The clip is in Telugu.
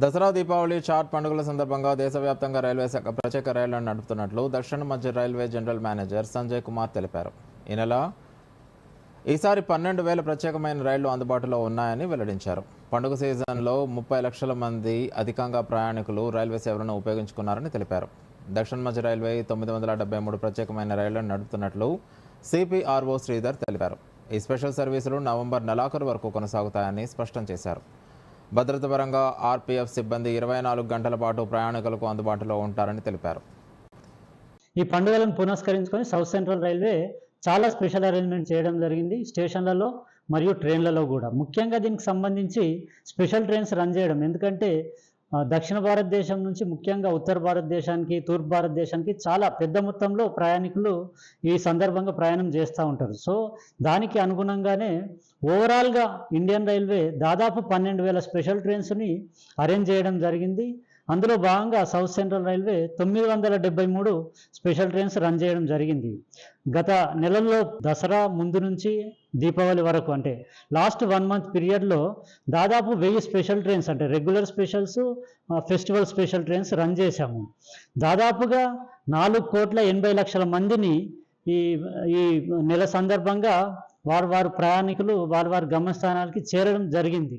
దసరా దీపావళి చాట్ పండుగల సందర్భంగా దేశవ్యాప్తంగా రైల్వే శాఖ ప్రత్యేక రైళ్ళను నడుపుతున్నట్లు దక్షిణ మధ్య railway general manager Sanjay Kumar తెలిపారు. ఈ నెల ఈసారి పన్నెండు వేల ప్రత్యేకమైన రైళ్ళు అందుబాటులో ఉన్నాయని వెల్లడించారు. పండుగ సీజన్లో ముప్పై లక్షల మంది అధికంగా ప్రయాణికులు రైల్వే సేవలను ఉపయోగించుకున్నారని తెలిపారు. దక్షిణ మధ్య రైల్వే తొమ్మిది వందల డెబ్బై మూడు ప్రత్యేకమైన రైళ్ళను నడుపుతున్నట్లు సిపిఆర్ఓ శ్రీధర్ తెలిపారు. ఈ స్పెషల్ సర్వీసులు నవంబర్ నెలాఖరు వరకు కొనసాగుతాయని స్పష్టం చేశారు. భద్రత పరంగా ఆర్పీఎఫ్ సిబ్బంది ఇరవై నాలుగు గంటల పాటు ప్రయాణికులకు అందుబాటులో ఉంటారని తెలిపారు. ఈ పండుగలను పునస్కరించుకొని సౌత్ సెంట్రల్ రైల్వే చాలా స్పెషల్ అరేంజ్మెంట్ చేయడం జరిగింది. స్టేషన్లలో మరియు ట్రైన్లలో కూడా. ముఖ్యంగా దీనికి సంబంధించి స్పెషల్ ట్రైన్స్ రన్ చేయడం. ఎందుకంటే దక్షిణ భారతదేశం నుంచి ముఖ్యంగా ఉత్తర భారతదేశానికి తూర్పు భారతదేశానికి చాలా పెద్ద మొత్తంలో ప్రయాణికులు ఈ సందర్భంగా ప్రయాణం చేస్తూ ఉంటారు. సో దానికి అనుగుణంగానే ఓవరాల్గా ఇండియన్ రైల్వే దాదాపు పన్నెండు వేల స్పెషల్ ట్రైన్స్ని అరేంజ్ చేయడం జరిగింది. అందులో భాగంగా సౌత్ సెంట్రల్ రైల్వే తొమ్మిది వందల డెబ్బై మూడు స్పెషల్ ట్రైన్స్ రన్ చేయడం జరిగింది. గత నెలల్లో దసరా ముందు నుంచి దీపావళి వరకు అంటే లాస్ట్ వన్ మంత్ పీరియడ్లో దాదాపు వెయ్యి స్పెషల్ ట్రైన్స్ అంటే regular specials festival special trains run చేశాము. దాదాపుగా నాలుగు కోట్ల ఎనభై లక్షల మందిని ఈ ఈ నెల సందర్భంగా వారు వారు ప్రయాణికులు వారి వారి గమ్యస్థానాలకి చేరడం జరిగింది.